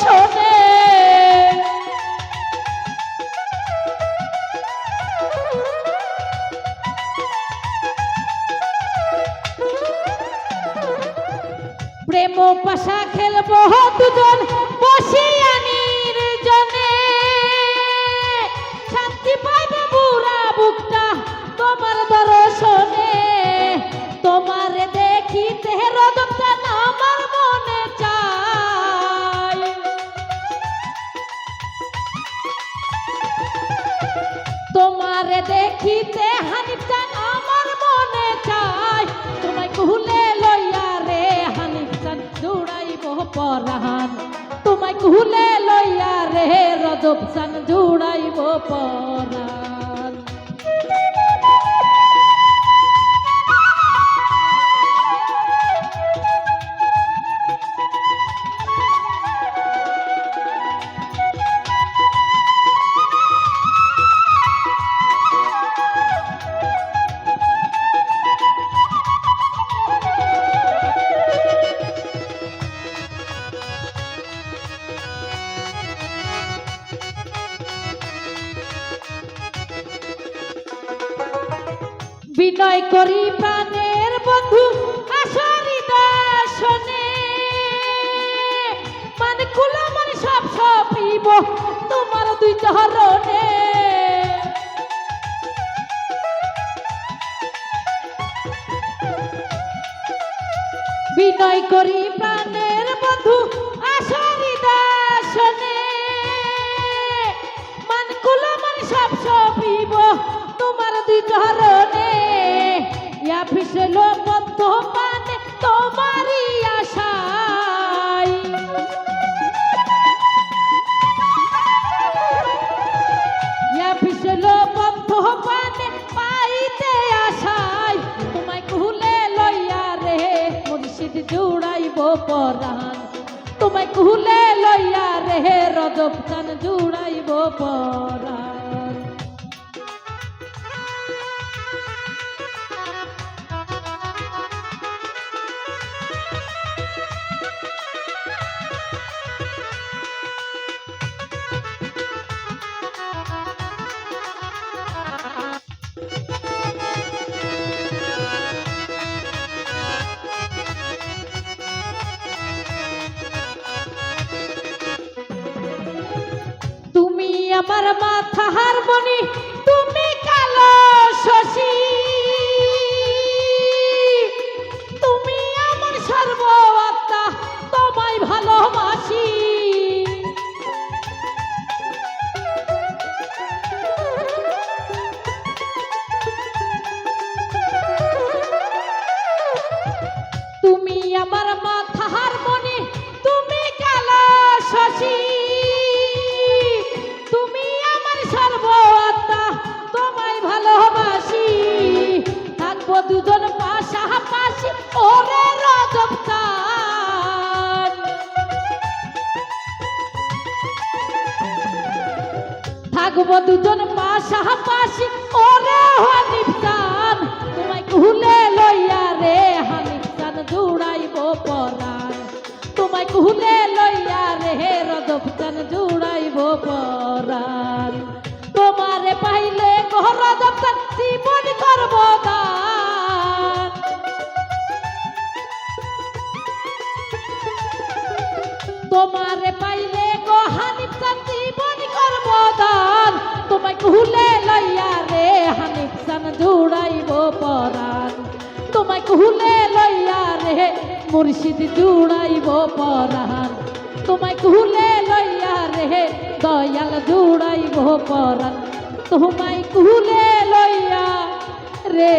শোনে প্রেম পাশা খেলব দুজন, বসিয়া নির্জনে। শান্তি পাইবে বুড়া বুকটা তোমার দর্শনে। তোমার দেখিতে রদন তোমারে দেখিতে হানিফান আমার মনে চাই তোমায় কুহুলে লইয়া রে হানিফান জুড়াইব পরাণ। তোমায় কুহুলে লইয়া রে রজবসান জুড়াইব পরাণ। বিনয় করি প্রাণের বন্ধু আসরি দর্শনে। মানে কুলো মানে সব সপিব তোমার দুই চরণে। বিনয় করি প্রাণের বন্ধু ফিসল বদ্ধ মানে তোমারই আশায়। ইয়া ফিসল বদ্ধ মানে পাইতে আশায়। তোমায় কুলে লইয়া রে মুর্শিদ জুড়াইব পরাণ। তোমায় কুলে লইয়া রে, রজব চান জুড়াইব পরাণ। আমার মাথার মনি তুমি কালো শশী। থাকব দুজন পাশাপাশি। ওরে হানিফ চান তোমায় কুলে লইয়া রে হানিফ চান জুড়াইব পরাণ। তোমায় কুলে লইয়া রে চান জুড়াইব পরাণ। তোমারে পাইলে গহর চান জীবন করব দান। তোমারে পাইলে কুহুলে লইয়া রে হানিফ সান জুড়াইব পরাণ। তোমায় কুহুলে লইয়া রে মুর্শিদ জুড়াইব পরাণ। তোমায় কুহুলে লইয়া রে দয়াল জুড়াইব পরাণ। তোমায় কুহুলে লইয়া রে